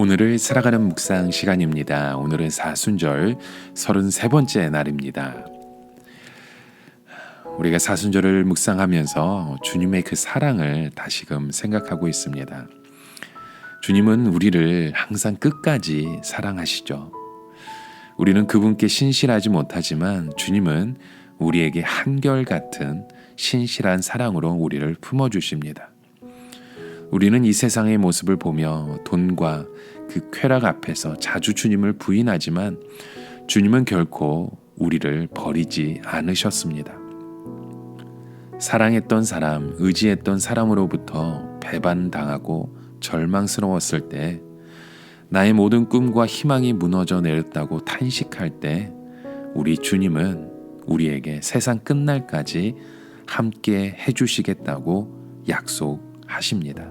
오늘을 살아가는 묵상 시간입니다. 오늘은 사순절 33번째 날입니다. 우리가 사순절을 묵상하면서 주님의 그 사랑을 다시금 생각하고 있습니다. 주님은 우리를 항상 끝까지 사랑하시죠. 우리는 그분께 신실하지 못하지만 주님은 우리에게 한결같은 신실한 사랑으로 우리를 품어주십니다. 우리는 이 세상의 모습을 보며 돈과 그 쾌락 앞에서 자주 주님을 부인하지만 주님은 결코 우리를 버리지 않으셨습니다. 사랑했던 사람, 의지했던 사람으로부터 배반당하고 절망스러웠을 때 나의 모든 꿈과 희망이 무너져 내렸다고 탄식할 때 우리 주님은 우리에게 세상 끝날까지 함께 해주시겠다고 약속 하십니다.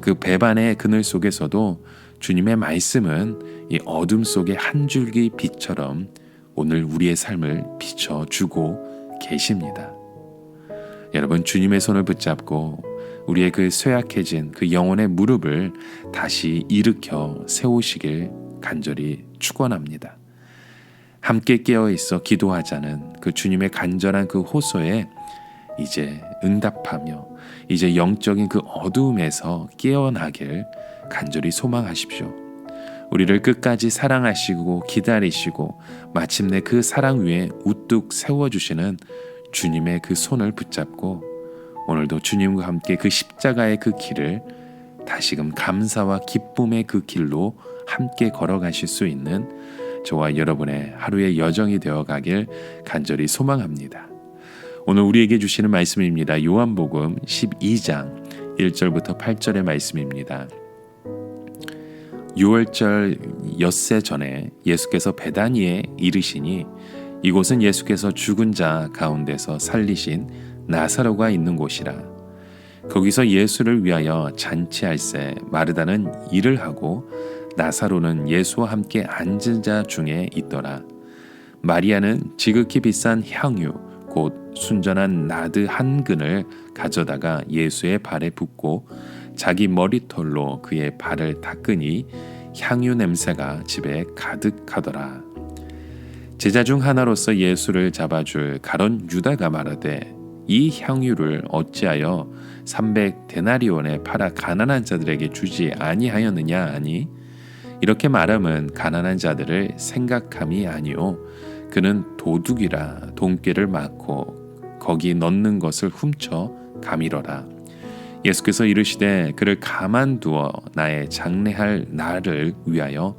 그 배반의 그늘 속에서도 주님의 말씀은 이 어둠 속의 한 줄기 빛처럼 오늘 우리의 삶을 비춰주고 계십니다. 여러분 주님의 손을 붙잡고 우리의 그 쇠약해진 그 영혼의 무릎을 다시 일으켜 세우시길 간절히 축원합니다. 함께 깨어 있어 기도하자는 그 주님의 간절한 그 호소에 이제 응답하며 이제 영적인 그 어두움에서 깨어나길 간절히 소망하십시오. 우리를 끝까지 사랑하시고 기다리시고 마침내 그 사랑 위에 우뚝 세워주시는 주님의 그 손을 붙잡고 오늘도 주님과 함께 그 십자가의 그 길을 다시금 감사와 기쁨의 그 길로 함께 걸어가실 수 있는 저와 여러분의 하루의 여정이 되어 가길 간절히 소망합니다. 오늘 우리에게 주시는 말씀입니다. 요한복음 12장 1절부터 8절의 말씀입니다. 6월절 엿새 전에 예수께서 베다니에 이르시니 이곳은 예수께서 죽은 자 가운데서 살리신 나사로가 있는 곳이라. 거기서 예수를 위하여 잔치할새 마르다는 일을 하고 나사로는 예수와 함께 앉은 자 중에 있더라. 마리아는 지극히 비싼 향유 곧 순전한 나드 한 근을 가져다가 예수의 발에 붓고 자기 머리털로 그의 발을 닦으니 향유 냄새가 집에 가득하더라. 제자 중 하나로서 예수를 잡아줄 가론 유다가 말하되 이 향유를 어찌하여 300 데나리온에 팔아 가난한 자들에게 주지 아니하였느냐 하니 이렇게 말함은 가난한 자들을 생각함이 아니요 그는 도둑이라 돈꾀를 막고 거기 넣는 것을 훔쳐 가밀어라. 예수께서 이르시되 그를 가만두어 나의 장례할 날을 위하여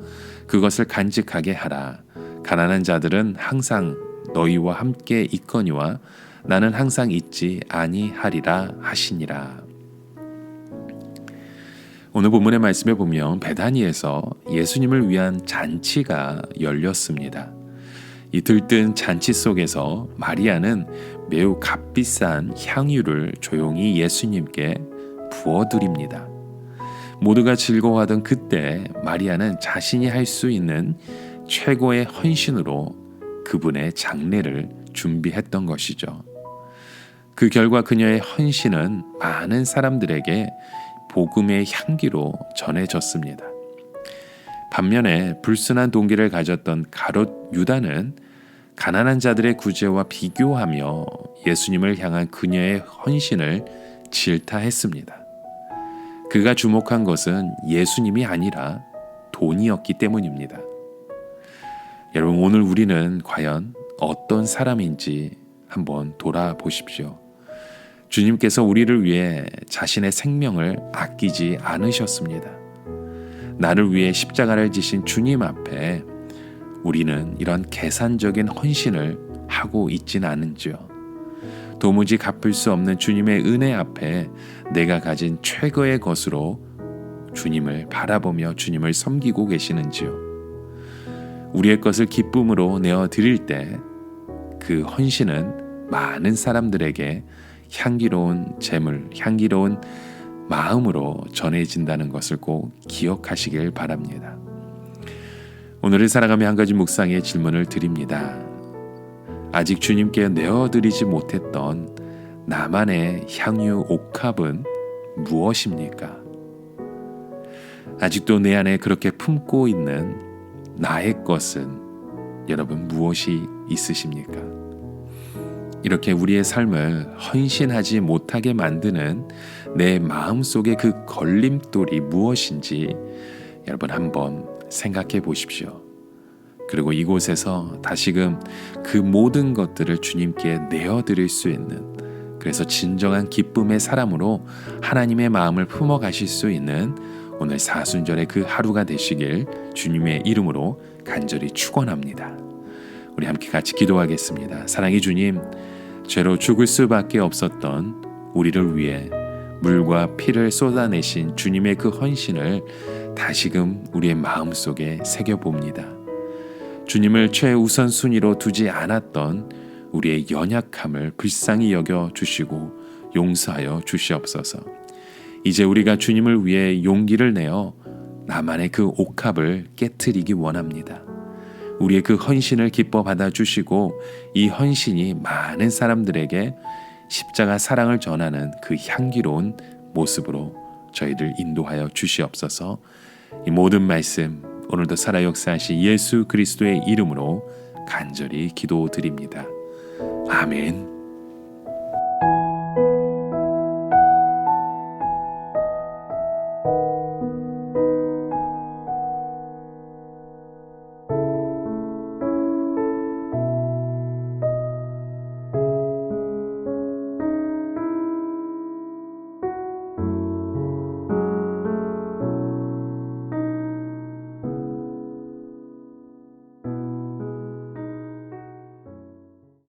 그것을 간직하게 하라. 가난한 자들은 항상 너희와 함께 있거니와 나는 항상 있지 아니하리라 하시니라. 오늘 본문의 말씀에 보면 베다니에서 예수님을 위한 잔치가 열렸습니다. 이 들뜬 잔치 속에서 마리아는 매우 값비싼 향유를 조용히 예수님께 부어드립니다. 모두가 즐거워하던 그때 마리아는 자신이 할 수 있는 최고의 헌신으로 그분의 장례를 준비했던 것이죠. 그 결과 그녀의 헌신은 많은 사람들에게 복음의 향기로 전해졌습니다. 반면에 불순한 동기를 가졌던 가롯 유다는 가난한 자들의 구제와 비교하며 예수님을 향한 그녀의 헌신을 질타했습니다. 그가 주목한 것은 예수님이 아니라 돈이었기 때문입니다. 여러분, 오늘 우리는 과연 어떤 사람인지 한번 돌아보십시오. 주님께서 우리를 위해 자신의 생명을 아끼지 않으셨습니다. 나를 위해 십자가를 지신 주님 앞에 우리는 이런 계산적인 헌신을 하고 있진 않은지요. 도무지 갚을 수 없는 주님의 은혜 앞에 내가 가진 최고의 것으로 주님을 바라보며 주님을 섬기고 계시는지요. 우리의 것을 기쁨으로 내어 드릴 때 그 헌신은 많은 사람들에게 향기로운 재물, 향기로운 마음으로 전해진다는 것을 꼭 기억하시길 바랍니다. 오늘을 살아가며 한 가지 묵상의 질문을 드립니다. 아직 주님께 내어드리지 못했던 나만의 향유 옥합은 무엇입니까? 아직도 내 안에 그렇게 품고 있는 나의 것은 여러분 무엇이 있으십니까? 이렇게 우리의 삶을 헌신하지 못하게 만드는 내 마음 속의 그 걸림돌이 무엇인지 여러분 한번 생각해 보십시오. 그리고 이곳에서 다시금 그 모든 것들을 주님께 내어드릴 수 있는 그래서 진정한 기쁨의 사람으로 하나님의 마음을 품어 가실 수 있는 오늘 사순절의 그 하루가 되시길 주님의 이름으로 간절히 축원합니다. 우리 함께 같이 기도하겠습니다. 사랑의 주님, 죄로 죽을 수밖에 없었던 우리를 위해 물과 피를 쏟아내신 주님의 그 헌신을 다시금 우리의 마음 속에 새겨 봅니다. 주님을 최우선 순위로 두지 않았던 우리의 연약함을 불쌍히 여겨 주시고 용서하여 주시옵소서. 이제 우리가 주님을 위해 용기를 내어 나만의 그 옥합을 깨뜨리기 원합니다. 우리의 그 헌신을 기뻐 받아 주시고 이 헌신이 많은 사람들에게 십자가 사랑을 전하는 그 향기로운 모습으로 저희들 인도하여 주시옵소서. 이 모든 말씀 오늘도 살아 역사하신 예수 그리스도의 이름으로 간절히 기도드립니다. 아멘.